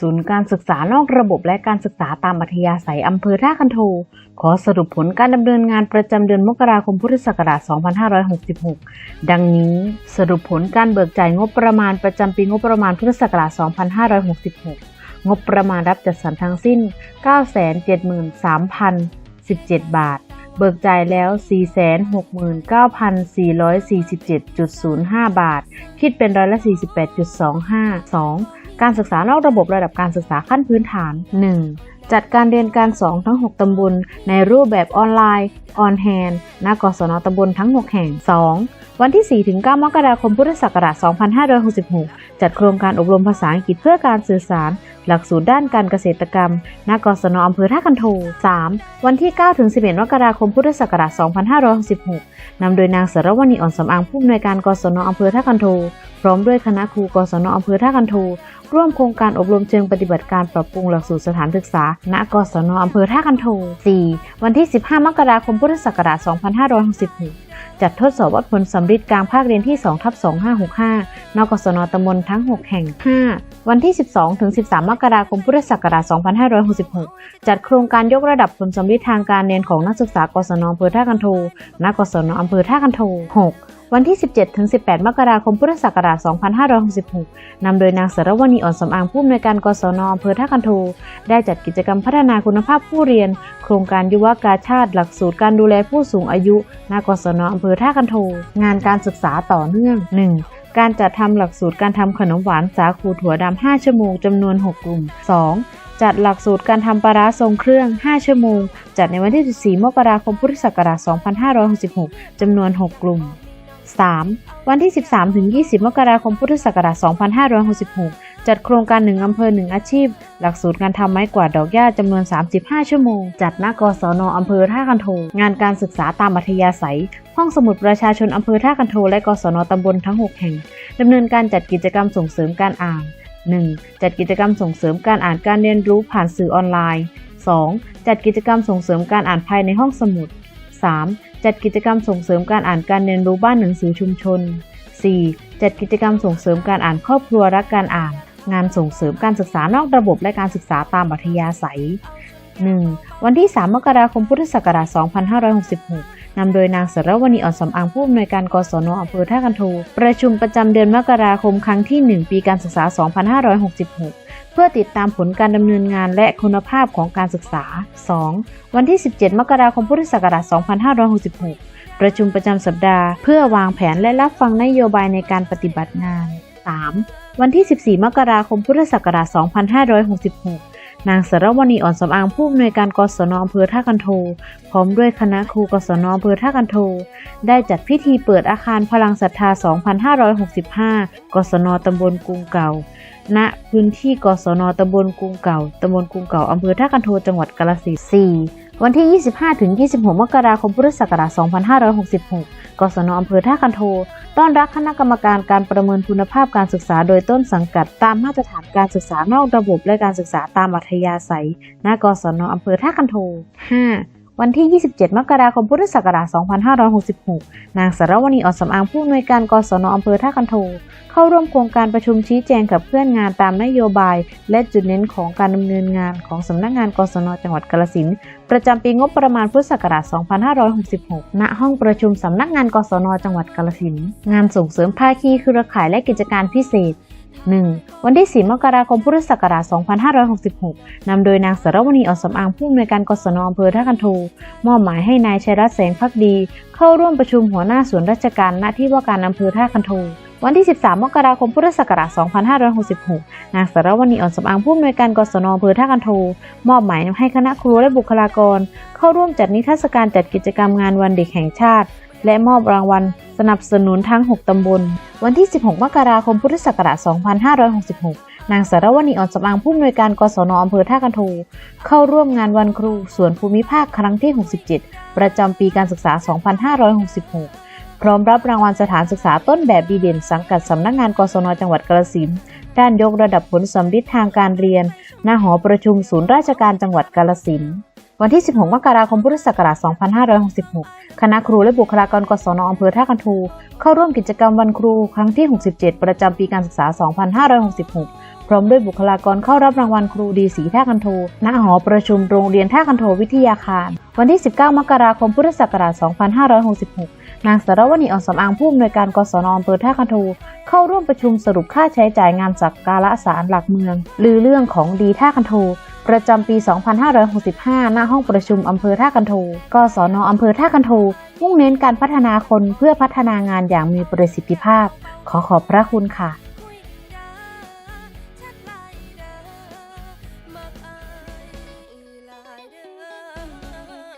ศูนย์การศึกษานอกระบบและการศึกษาตามอัธยาศัยอำเภอท่าคันโท ขอสรุปผลการดำเนินงานประจำเดือนมกราคมพุทธศักราช 2566 ดังนี้สรุปผลการเบิกจ่ายงบประมาณประจำปีงบประมาณพุทธศักราช 2566 งบประมาณรับจัดสรรทั้งสิ้น 973,017 บาท เบิกจ่ายแล้ว 469,447.05 บาท คิดเป็นร้อยละ 48.25 2. การศึกษานอกระบบระดับการศึกษาขั้นพื้นฐาน 1. จัดการเรียนการสอนทั้ง 6 ตำบลในรูปแบบออนไลน์ ออนแฮนนักศนตำบลทั้ง 6 แห่ง 2. วันที่ 4-9 มกราคมพุทธศักราช 2566 จัดโครงการอบรมภาษาอังกฤษเพื่อการสื่อสาร หลักสูตรด้านการเกษตรกรรม ณ กศนอำเภอท่าคันโท 3. วันที่9-11 มกราคม พุทธศักราช 2566นำโดยนางสารวณีอ่อนสำอางผู้อำนวยการกศนอำเภอท่าคันโท พร้อมด้วยคณะครูกศนอำเภอท่าคันโท ร่วมโครงการอบรมเชิงปฏิบัติการปรับปรุงหลักสูตรสถานศึกษา ณ กศนอำเภอท่าคันโท 4. วันที่ 15 มกราคม พุทธศักราช 2566 จัดทดสอบวัดผลสำริดกลางภาคเรียนที่2ทับ2565 นกศนตำบลทั้ง 6 แห่ง 5. วันที่ 12 ถึง 13 มกราคมพุทธศักราช 2566 จัดโครงการยกระดับผลสำริดทางการเรียนของนักศึกษากศนอำเภอท่ากันโทณกศนอำเภอท่ากันโท 6. วันที่ 17ถึง18 มกราคมพุทธศักราช 2566 นำโดยนางสารวณีอ่อนสำอางผู้อำนวยการกศนอำเภอท่าคันโทได้จัดกิจกรรมพัฒนาคุณภาพผู้เรียน โครงการยุวกาชาติหลักสูตรการดูแลผู้สูงอายุณกศนอำเภอท่าคันโทงานการศึกษาต่อเนื่อง 1. การจัดทำหลักสูตรการทำขนมหวานสาคูถั่วดำ 5 ชั่วโมงจำนวน 6 กลุ่ม 2. จัดหลักสูตรการทำปลาร้าทรงเครื่อง 5 ชั่วโมง จัดในวันที่ 14 มกราคม พุทธศักราช 2566 จำนวน 6 กลุ่ม 3. วันที่ 13 ถึง 20 มกราคม พุทธศักราช 2566 จัดโครงการ 1 อำเภอ 1 อาชีพ หลักสูตรการทำไม้กวาดดอกหญ้าจำนวน 35 ชั่วโมง จัดณกศนอำเภอท่าคันโท งานการศึกษาตามอัธยาศัย ห้องสมุดประชาชนอำเภอท่าคันโท และกศนตำบลทั้ง 6 แห่ง ดำเนินการจัดกิจกรรมส่งเสริมการอ่าน 1. จัดกิจกรรมส่งเสริมการอ่านการเรียนรู้ผ่านสื่อออนไลน์ 2. จัดกิจกรรมส่งเสริมการอ่านภายในห้องสมุด 3. จัดกิจกรรมส่งเสริมการอ่านการเรียนรู้บ้านหนังสือชุมชน 4. จัดกิจกรรมส่งเสริมการอ่านครอบครัวรักการอ่าน งานส่งเสริมการศึกษานอกระบบและการศึกษาตามอัธยาศัย 1. วันที่ 3 มกราคมพุทธศักราช 2566 นำโดยนางสรวณีอ่อนสำอางผู้อำนวยการกศนอำเภอท่าคันโทประชุมประจำเดือนมกราคมครั้งที่ 1 ปีการศึกษา 2566 เพื่อติดตามผลการดำเนินงานและคุณภาพของการศึกษา 2. วันที่ 17 มกราคมพุทธศักราช 2566 ประชุมประจำสัปดาห์ เพื่อวางแผนและรับฟังนโยบายในการปฏิบัติงาน 3. วันที่ 14 มกราคมพุทธศักราช 2566 นางสารวณีอ่อนสำอางผู้อำนวยการกศนอำเภอท่ากันโท พร้อมด้วยคณะครูกศนอำเภอท่ากันโท ได้จัดพิธีเปิดอาคารพลังศรัทธา 2565 กศนตำบลกรุงเก่า ณ พื้นที่กศนตำบลกรุงเก่า ตำบลกรุงเก่าอำเภอท่ากันโท จังหวัดกาฬสินธุ์ 4. วันที่ 25-26 มกราคม พุทธศักราช 2566 กศนอำเภอท่าคันโท ต้อนรับคณะกรรมการการประเมินคุณภาพการศึกษาโดยต้นสังกัด ตามมาตรฐานการศึกษานอกระบบและการศึกษาตามอัธยาศัย ณ กศนอำเภอท่าคันโท 5. วันที่ 27 มกราคม พุทธศักราช 2566 นางสารวณีอ่อนสำอางผู้อำนวยการกศนอำเภอท่ากันโท เข้าร่วมโครงการประชุมชี้แจงกับเพื่อนงานตามนโยบาย และจุดเน้นของการดำเนินงานของสำนักงานกศนจังหวัดกาฬสินธุ์ประจำปีงบประมาณพุทธศักราช 2566 ณ ห้องประชุมสำนักงานกศนจังหวัดกาฬสินธุ์งานส่งเสริมภาคีเครือข่ายและกิจการพิเศษ 1. วันที่ 4 มกราคม พุทธศักราช 2566 นำโดยนางสารวณีออนสำอางผู้อำนวยการกศนอำเภอท่าคันโทมอบหมายให้นายชัยรัตน์แสงพักดี เข้าร่วมประชุมหัวหน้าส่วนราชการณที่ว่าการอำเภอท่าคันโทวันที่ 13 มกราคม พุทธศักราช 2566 นางสารวณีอ่อนสำอางผู้อำนวยการกศนอำเภอท่าคันโท มอบหมายให้คณะครูและบุคลากร เข้าร่วมจัดนิทรรศการจัดกิจกรรมงานวันเด็กแห่งชาติ และมอบรางวัล สนับสนุนทั้ง 6 ตำบล วันที่ 16 มกราคม พุทธศักราช 2566 นางสารวณีอ่อนสำอางผู้อำนวยการกศนอำเภอท่ากันโทเข้าร่วมงานวันครูส่วนภูมิภาคครั้งที่ 67 ประจำปีการศึกษา 2566 พร้อมรับรางวัลสถานศึกษาต้นแบบดีเด่น สังกัดสำนักงานกศนจังหวัดกาฬสินด้านยกระดับผลสำลิดทางการเรียนณหอประชุมศูนย์ราชการจังหวัดกาฬสิน วันที่ 16 มกราคม พุทธศักราช 2566 คณะครูและบุคลากรกศนอำเภอท่าคันทูเข้าร่วมกิจกรรมวันครูครั้งที่ 67 ประจำปีการศึกษา 2566 พร้อมด้วยบุคลากรเข้ารับรางวัลครูดีสีท่าคันโทณหอประชุมโรงเรียนท่าคันโทวิทยาคาร วันที่ 19 มกราคม พุทธศักราช 2566 นางสารวณีอ่อนสำอางผู้อำนวยการกศนอำเภอท่าคันโทเข้าร่วมประชุมสรุปค่าใช้จ่ายงานสักการะสารหลักเมือง ลือเรื่องของดีท่าคันโทประจำปี 2565 หน้าห้องประชุมอำเภอท่าคันโทกศนอำเภอท่าคันโท มุ่งเน้นการพัฒนาคนเพื่อพัฒนางานอย่างมีประสิทธิภาพ ขอขอบพระคุณค่ะ